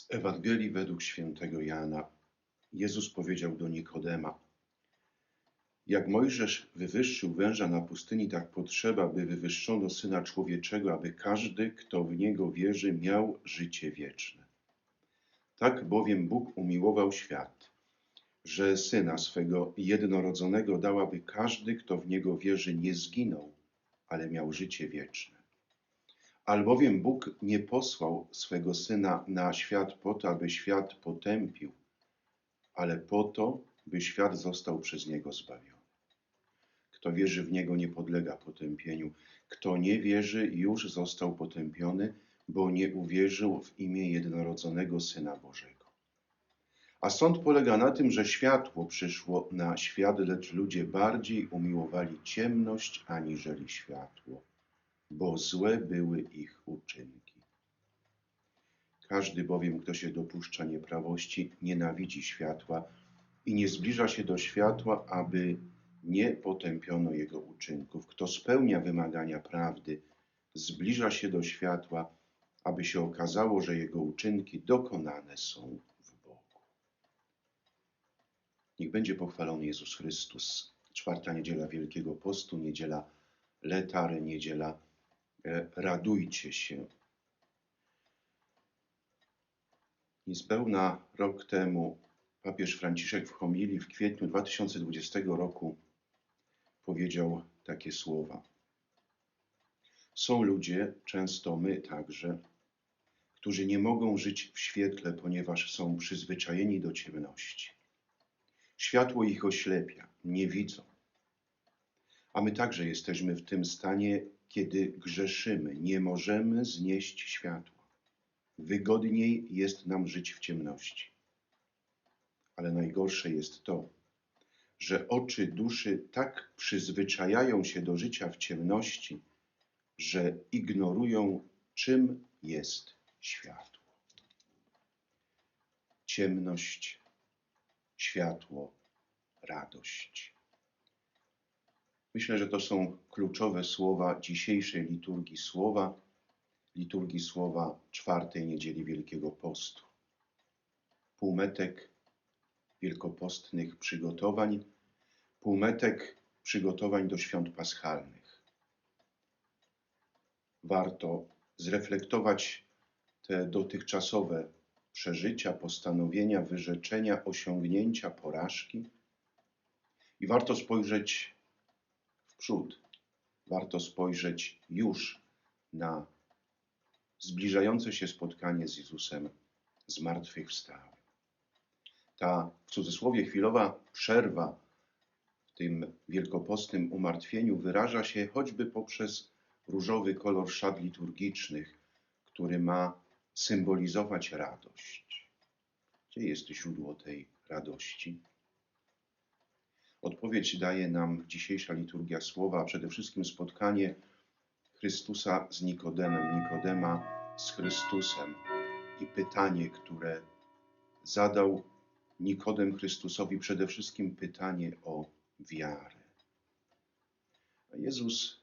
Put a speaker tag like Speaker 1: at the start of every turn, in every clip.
Speaker 1: Z Ewangelii według świętego Jana Jezus powiedział do Nikodema: Jak Mojżesz wywyższył węża na pustyni, tak potrzeba, by wywyższono syna człowieczego, aby każdy, kto w niego wierzy, miał życie wieczne. Tak bowiem Bóg umiłował świat, że syna swego jednorodzonego dał, aby każdy, kto w niego wierzy, nie zginął, ale miał życie wieczne. Albowiem Bóg nie posłał swego Syna na świat po to, aby świat potępił, ale po to, by świat został przez Niego zbawiony. Kto wierzy w Niego, nie podlega potępieniu. Kto nie wierzy, już został potępiony, bo nie uwierzył w imię jednorodzonego Syna Bożego. A sąd polega na tym, że światło przyszło na świat, lecz ludzie bardziej umiłowali ciemność aniżeli światło bo złe były ich uczynki. Każdy bowiem, kto się dopuszcza nieprawości, nienawidzi światła i nie zbliża się do światła, aby nie potępiono jego uczynków. Kto spełnia wymagania prawdy, zbliża się do światła, aby się okazało, że jego uczynki dokonane są w Bogu. Niech będzie pochwalony Jezus Chrystus. Czwarta niedziela Wielkiego Postu, niedziela Letary, niedziela radujcie się. Niespełna rok temu papież Franciszek w homilii w kwietniu 2020 roku powiedział takie słowa. Są ludzie, często my także, którzy nie mogą żyć w świetle, ponieważ są przyzwyczajeni do ciemności. Światło ich oślepia, nie widzą. A my także jesteśmy w tym stanie kiedy grzeszymy, nie możemy znieść światła. Wygodniej jest nam żyć w ciemności. Ale najgorsze jest to, że oczy duszy tak przyzwyczajają się do życia w ciemności, że ignorują, czym jest światło. Ciemność, światło, radość. Myślę, że to są kluczowe słowa dzisiejszej liturgii słowa, liturgii słowa czwartej niedzieli Wielkiego Postu. Półmetek wielkopostnych przygotowań, półmetek przygotowań do świąt paschalnych. Warto zreflektować te dotychczasowe przeżycia, postanowienia, wyrzeczenia, osiągnięcia, porażki i warto spojrzeć przód, warto spojrzeć już na zbliżające się spotkanie z Jezusem zmartwychwstałym. Ta w cudzysłowie chwilowa przerwa w tym wielkopostnym umartwieniu wyraża się choćby poprzez różowy kolor szat liturgicznych, który ma symbolizować radość. Gdzie jest źródło tej radości? Odpowiedź daje nam dzisiejsza liturgia słowa, a przede wszystkim spotkanie Chrystusa z Nikodemem, Nikodema z Chrystusem i pytanie, które zadał Nikodem Chrystusowi, przede wszystkim pytanie o wiarę. A Jezus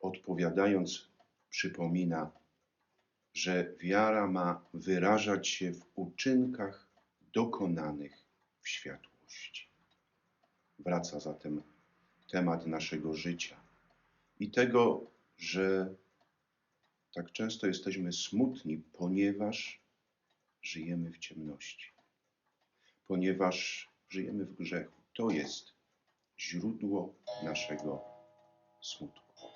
Speaker 1: odpowiadając przypomina, że wiara ma wyrażać się w uczynkach dokonanych w światłości. Wraca zatem temat naszego życia i tego, że tak często jesteśmy smutni, ponieważ żyjemy w ciemności, ponieważ żyjemy w grzechu. To jest źródło naszego smutku.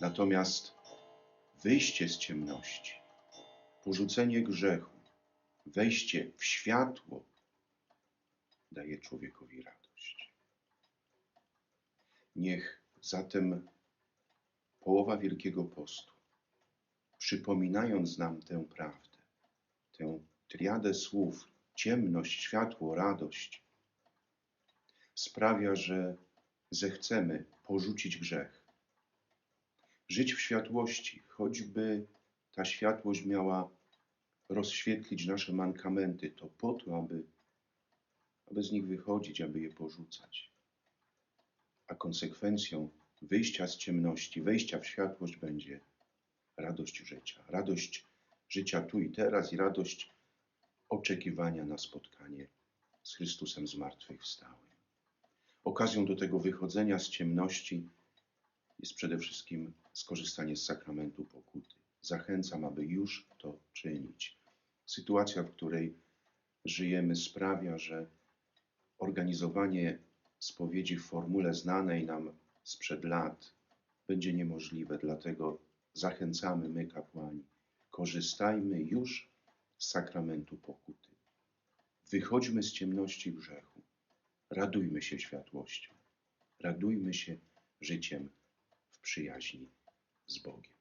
Speaker 1: Natomiast wyjście z ciemności, porzucenie grzechu, wejście w światło daje człowiekowi radość. Niech zatem połowa Wielkiego Postu, przypominając nam tę prawdę, tę triadę słów, ciemność, światło, radość, sprawia, że zechcemy porzucić grzech, żyć w światłości, choćby ta światłość miała rozświetlić nasze mankamenty, to po to, aby aby z nich wychodzić, aby je porzucać. A konsekwencją wyjścia z ciemności, wejścia w światłość będzie radość życia. Radość życia tu i teraz i radość oczekiwania na spotkanie z Chrystusem zmartwychwstałym. Okazją do tego wychodzenia z ciemności jest przede wszystkim skorzystanie z sakramentu pokuty. Zachęcam, aby już to czynić. Sytuacja, w której żyjemy, sprawia, że organizowanie spowiedzi w formule znanej nam sprzed lat będzie niemożliwe. Dlatego zachęcamy my, kapłani, korzystajmy już z sakramentu pokuty. Wychodźmy z ciemności grzechu. Radujmy się światłością. Radujmy się życiem w przyjaźni z Bogiem.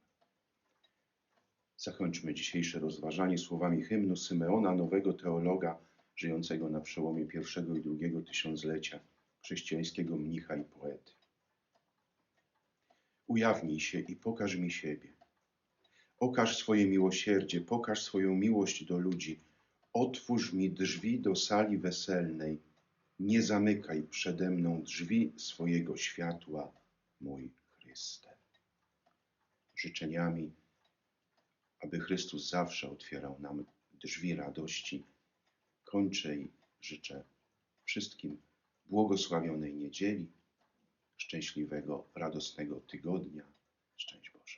Speaker 1: Zakończmy dzisiejsze rozważanie słowami hymnu Symeona, nowego teologa żyjącego na przełomie pierwszego i drugiego tysiąclecia, chrześcijańskiego mnicha i poety. Ujawnij się i pokaż mi siebie. Okaż swoje miłosierdzie, pokaż swoją miłość do ludzi. Otwórz mi drzwi do sali weselnej. Nie zamykaj przede mną drzwi swojego światła, mój Chryste. Życzeniami, aby Chrystus zawsze otwierał nam drzwi radości, kończę i życzę wszystkim błogosławionej niedzieli, szczęśliwego, radosnego tygodnia. Szczęść Boże.